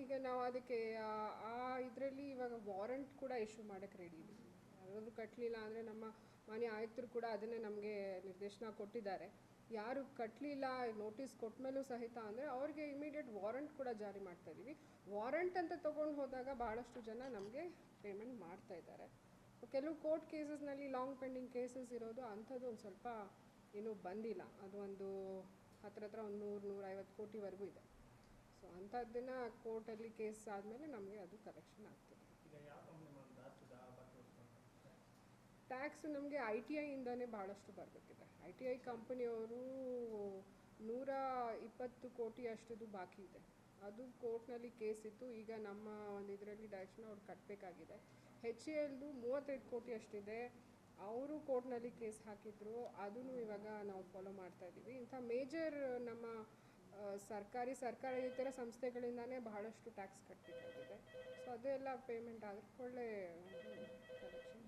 ಈಗ ನಾವು ಅದಕ್ಕೆ, ಆ ಇದರಲ್ಲಿ ಇವಾಗ ವಾರೆಂಟ್ ಕೂಡ ಇಶ್ಯೂ ಮಾಡಕ್ಕೆ ರೆಡಿ ಇದೆ ಯಾರಾದರೂ ಕಟ್ಟಲಿಲ್ಲ ಅಂದರೆ ನಮ್ಮ ಮನೆ ಆಯುಕ್ತರು ಕೂಡ ಅದನ್ನೇ ನಮಗೆ ನಿರ್ದೇಶನ ಕೊಟ್ಟಿದ್ದಾರೆ. ಯಾರು ಕಟ್ಟಲಿಲ್ಲ ನೋಟಿಸ್ ಕೊಟ್ಟ ಮೇಲೂ ಸಹಿತ ಅಂದರೆ ಅವ್ರಿಗೆ ಇಮಿಡಿಯೇಟ್ ವಾರಂಟ್ ಕೂಡ ಜಾರಿ ಮಾಡ್ತಾ ಇದ್ದೀವಿ. ವಾರಂಟ್ ಅಂತ ತೊಗೊಂಡು ಹೋದಾಗ ಭಾಳಷ್ಟು ಜನ ನಮಗೆ ಪೇಮೆಂಟ್ ಮಾಡ್ತಾ ಇದ್ದಾರೆ. ಕೆಲವು ಕೋರ್ಟ್ ಕೇಸಸ್ನಲ್ಲಿ ಲಾಂಗ್ ಪೆಂಡಿಂಗ್ ಕೇಸಸ್ ಇರೋದು ಅಂಥದ್ದು ಒಂದು ಸ್ವಲ್ಪ ಇನ್ನೂ ಬಂದಿಲ್ಲ. ಅದು ಒಂದು ಹತ್ರ ಹತ್ರ ಒಂದು ನೂರು ನೂರೈವತ್ತು ಕೋಟಿವರೆಗೂ ಇದೆ. ಸೊ ಅಂಥದ್ದನ್ನು ಕೋರ್ಟಲ್ಲಿ ಕೇಸ್ ಆದಮೇಲೆ ನಮಗೆ ಅದು ಕಲೆಕ್ಷನ್ ಆಗ್ತದೆ. ಟ್ಯಾಕ್ಸ್ ನಮಗೆ ಐ ಟಿ ಐಯಿಂದನೇ ಭಾಳಷ್ಟು ಬರಬೇಕಿದೆ. ಐ ಟಿ ಐ ಕಂಪನಿಯವರು ನೂರ ಇಪ್ಪತ್ತು ಕೋಟಿ ಅಷ್ಟದು ಬಾಕಿ ಇದೆ ಅದು ಕೋರ್ಟ್ನಲ್ಲಿ ಕೇಸ್ ಇತ್ತು ಈಗ ನಮ್ಮ ಒಂದು ಇದರಲ್ಲಿ ಡೈರೆಕ್ಷನ್ ಅವ್ರು ಕಟ್ಟಬೇಕಾಗಿದೆ ಹೆಚ್ ಎ ಎಲ್ದು ಮೂವತ್ತೈದು ಕೋಟಿ ಅಷ್ಟಿದೆ. ಅವರು ಕೋರ್ಟ್ನಲ್ಲಿ ಕೇಸ್ ಹಾಕಿದ್ರು. ಅದನ್ನು ಇವಾಗ ನಾವು ಫಾಲೋ ಮಾಡ್ತಾ ಇದ್ದೀವಿ. ಇಂಥ ಮೇಜರ್ ನಮ್ಮ ಸರ್ಕಾರಿ ಸರ್ಕಾರಿ, ಸರ್ಕಾರೇತರ ಸಂಸ್ಥೆಗಳಿಂದಾನೇ ಬಹಳಷ್ಟು ಟ್ಯಾಕ್ಸ್ ಕಟ್ಟಬೇಕಾಗಿದೆ ಸೊ ಅದೆಲ್ಲ ಪೇಮೆಂಟ್ ಆದರೆ ಒಳ್ಳೆ ಕಲೆಕ್ಷನ್